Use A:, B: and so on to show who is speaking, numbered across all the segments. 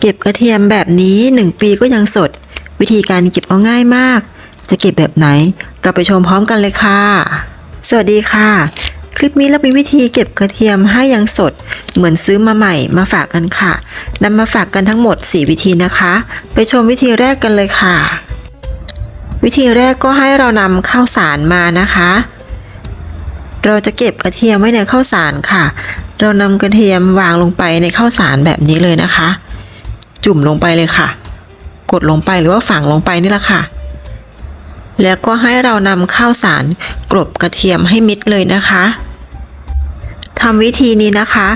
A: เก็บกระเทียมแบบนี้ 1 ปีก็ยังสด วิธีการเก็บก็ง่ายมาก จะเก็บแบบไหน เราไปชมพร้อมกันเลยค่ะ สวัสดีค่ะ คลิปนี้เรามีวิธีเก็บกระเทียมให้ยังสด เหมือนซื้อมาใหม่มาฝากกันค่ะนำมาฝากกันทั้งหมด 4 วิธีนะคะ ไปชมวิธีแรกกันเลยค่ะ วิธีแรกก็ให้เรานำข้าวสารมานะคะ เราจะเก็บกระเทียมไว้ในข้าวสารค่ะ เรานำกระเทียมวางลงไปในข้าวสารแบบนี้เลยนะคะ จุ่มลงไปเลยค่ะ กดลงไปหรือว่าฝังลงไปนี่แหละค่ะ แล้วก็ให้เรานำข้าวสารกลบกระเทียมให้มิดเลยนะคะทำวิธีนี้นะคะ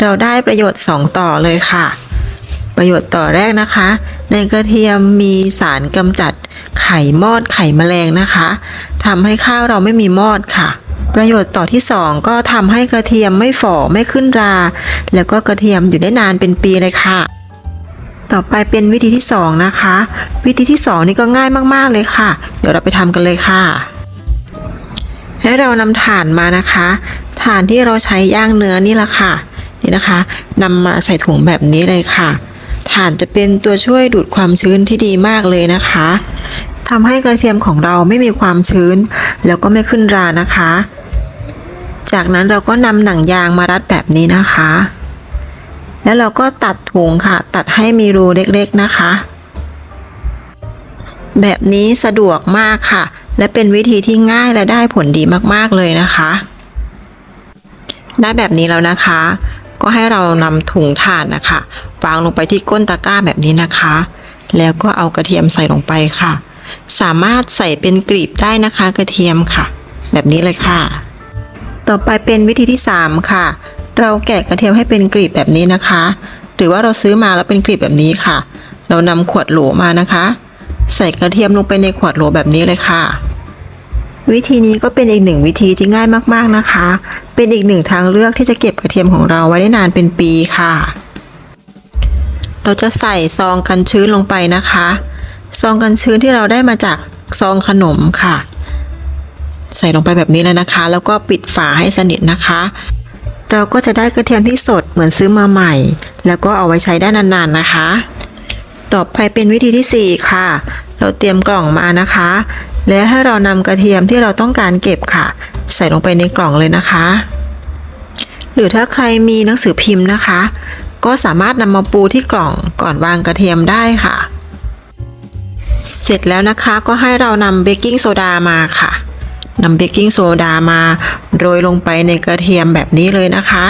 A: เราได้ประโยชน์ 2 ต่อเลยค่ะ ประโยชน์ต่อแรกนะคะ ในกระเทียมมีสารกำจัดไข่มอดไข่แมลงนะคะทำให้ข้าวเราไม่มีมอดค่ะประโยชน์ต่อที่ 2 ก็ทำให้กระเทียมไม่ฝ่อไม่ขึ้นรา แล้วก็กระเทียมอยู่ได้นานเป็นปีเลยค่ะ ต่อไปเป็นวิธีที่ 2 นะคะ วิธีที่ 2 นี่ก็ง่ายมากๆเลยค่ะ เดี๋ยวเราไปทำกันเลยค่ะ ให้เรานำถ่านมานะคะ ถ่านที่เราใช้ย่างเนื้อนี่แหละค่ะ นี่นะคะนำมาใส่ถุงแบบนี้เลยค่ะ ถ่านจะเป็นตัวช่วยดูดความชื้นที่ดีมากเลยนะคะทำให้กระเทียมของเราไม่มีความชื้น แล้วก็ไม่ขึ้นรานะคะ จากนั้นเราก็นำหนังยางมารัดแบบนี้นะคะ แล้วเราก็ตัดถุงค่ะ ตัดให้มีรูเล็กๆนะคะ แบบนี้สะดวกมากค่ะ และเป็นวิธีที่ง่ายและได้ผลดีมากๆเลยนะคะ ได้แบบนี้แล้วนะคะ ก็ให้เรานำถุงถ่านนะคะวางลงไปที่ก้นตะกร้าแบบนี้นะคะ แล้วก็เอากระเทียมใส่ลงไปค่ะ สามารถใส่เป็นกลีบได้นะคะกระเทียมค่ะ แบบนี้เลยค่ะ ต่อไปเป็นวิธีที่ 3 ค่ะ เราแกะกระเทียมให้เป็นกลีบแบบนี้นะคะ หรือว่าเราซื้อมาแล้วเป็นกลีบแบบนี้ค่ะ เรานำขวดโหลมานะคะ ใส่กระเทียมลงไปในขวดโหลแบบนี้เลยค่ะ วิธีนี้ก็เป็นอีกหนึ่งวิธีที่ง่ายมากๆนะคะ เป็นอีกหนึ่งทางเลือกที่จะเก็บกระเทียมของเราไว้ได้นานเป็นปีค่ะ เราจะใส่ซองกันชื้นลงไปนะคะ ซองกันชื้นที่เราได้มาจากซองขนมค่ะ ใส่ลงไปแบบนี้แล้วนะคะ แล้วก็ปิดฝาให้สนิทนะคะ เราก็จะได้กระเทียมที่สดเหมือนซื้อมาใหม่ แล้วก็เอาไว้ใช้ได้นานๆนะคะ ต่อไปเป็นวิธีที่ 4 ค่ะ เราเตรียมกล่องมานะคะ แล้วให้เรานำกระเทียมที่เราต้องการเก็บค่ะ ใส่ลงไปในกล่องเลยนะคะ หรือถ้าใครมีหนังสือพิมพ์นะคะ ก็สามารถนำมาปูที่กล่องก่อนวางกระเทียมได้ค่ะ เสร็จแล้วนะคะก็ให้เรานำเบกกิ้งโซดามาค่ะ นำเบกกิ้งโซดามาโรยลงไปในกระเทียมแบบนี้เลยนะคะ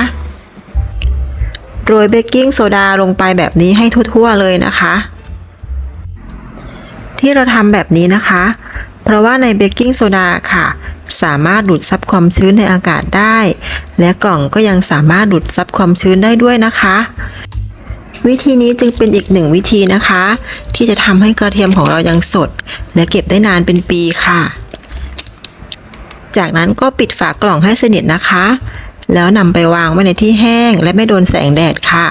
A: โรยเบกกิ้งโซดาลงไปแบบนี้ให้ทั่วๆเลยนะคะ ที่เราทำแบบนี้นะคะ เพราะว่าในเบกกิ้งโซดาค่ะ สามารถดูดซับความชื้นในอากาศได้ และกล่องก็ยังสามารถดูดซับความชื้นได้ด้วยนะคะวิธีนี้จึงเป็นอีกหนึ่งวิธีนะคะ ที่จะทำให้กระเทียมของเรายังสด และเก็บได้นานเป็นปีค่ะ จากนั้นก็ปิดฝากล่องให้สนิทนะคะ แล้วนำไปวางไว้ในที่แห้งและไม่โดนแสงแดดค่ะ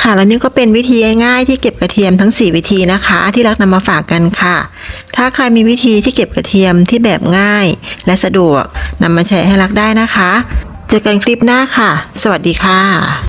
A: ค่ะและนี่ก็เป็นวิธีง่ายๆที่เก็บกระเทียมทั้ง 4 วิธีนะคะ ที่รักนำมาฝากกันค่ะ ถ้าใครมีวิธีที่เก็บกระเทียมที่แบบง่าย และสะดวกนำมาแชร์ให้รักได้นะคะ เจอกันคลิปหน้าค่ะ สวัสดีค่ะ